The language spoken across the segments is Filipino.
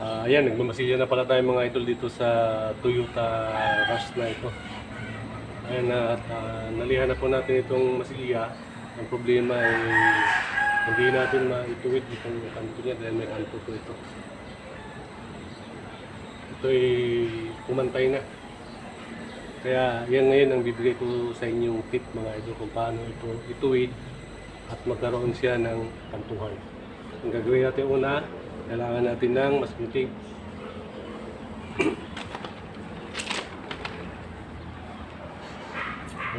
Ah, ayan, nagmamasilya na pala tayo mga idol dito sa Toyota Rush na ito. Ayan at ah, nalihan na po natin itong masilya. Ang problema ay hindi natin maituwid itong kanto niya dahil may kanto po ito. Ito ay pumantay na. Kaya yan ngayon ang bibigay ko sa inyong tip mga idol kung paano ito ituwid at magkaroon siya ng kantuhan. Ang gagawin natin una, kailangan natin ng masking tape.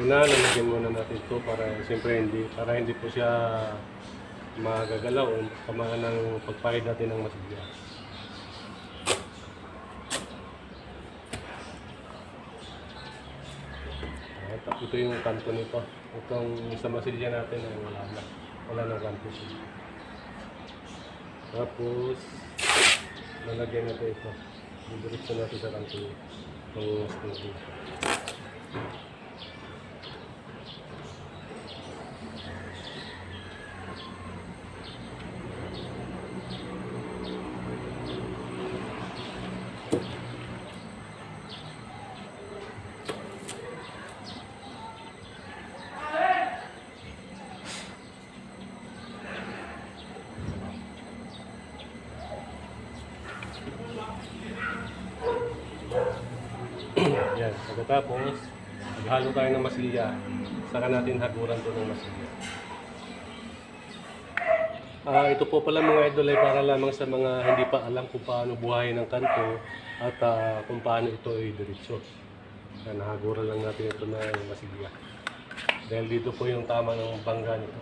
Una, lalagyan muna natin ito para siyempre hindi, para hindi po siya magagalaw o tamaan ng pagpahid natin ng masigya. Ito, ito yung kanto nito. Itong sa masilya natin ay wala na. Wala nang kanto siya. Tapos, lalagyan natin ito. Didiretso natin sa kanto niya. Itong Yan. Pagkatapos, maghalo tayo ng masilya. Saka natin haguran to ng masilya. Ah, ito po pala mga idol ay para lamang sa mga hindi pa alam kung paano buhayin ng kanto at ah, kung paano ito ay diretso. Yan, nahaguran lang natin ito ng masilya. Dahil dito po yung tama ng bangga nito.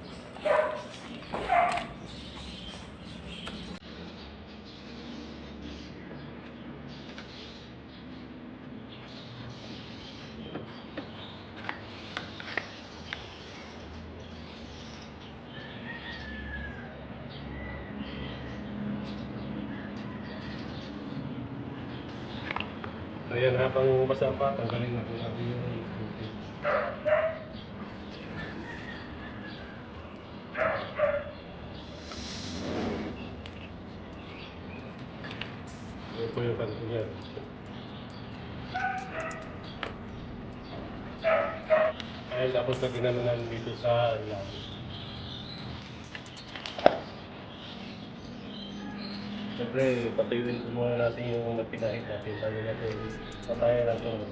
Ayan, habang basa pa, tanggalin na po natin yung Yan po yung kanto niya. Ayan, tapos naman namin dito sa ilalim. Siyempre, patuyuin muna natin yung napinahit natin bago natin patayan ng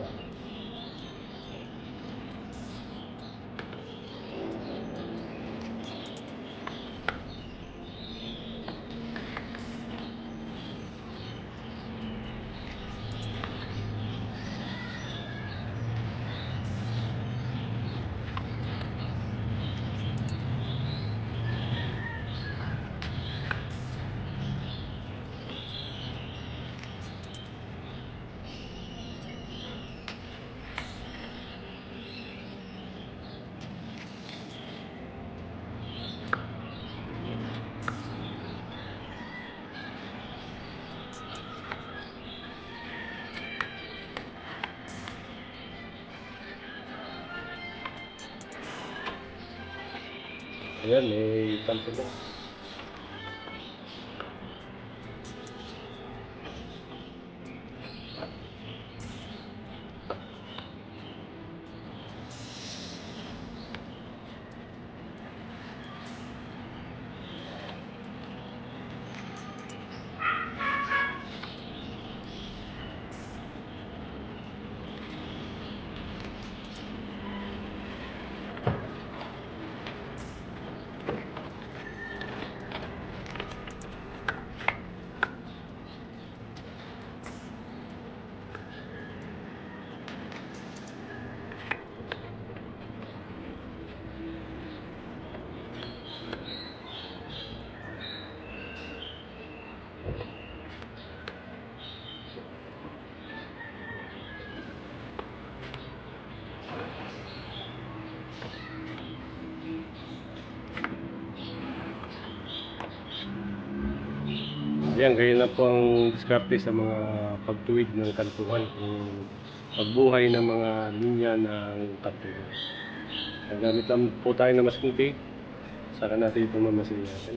Ayan, may na. Yan, ganyan na po ang diskarte sa mga pagtuwid ng kantuhan kung pagbuhay ng mga linya ng kantuhan. Nagamit lang po tayo ng masking tape. Saka natin ito mamasiyasan.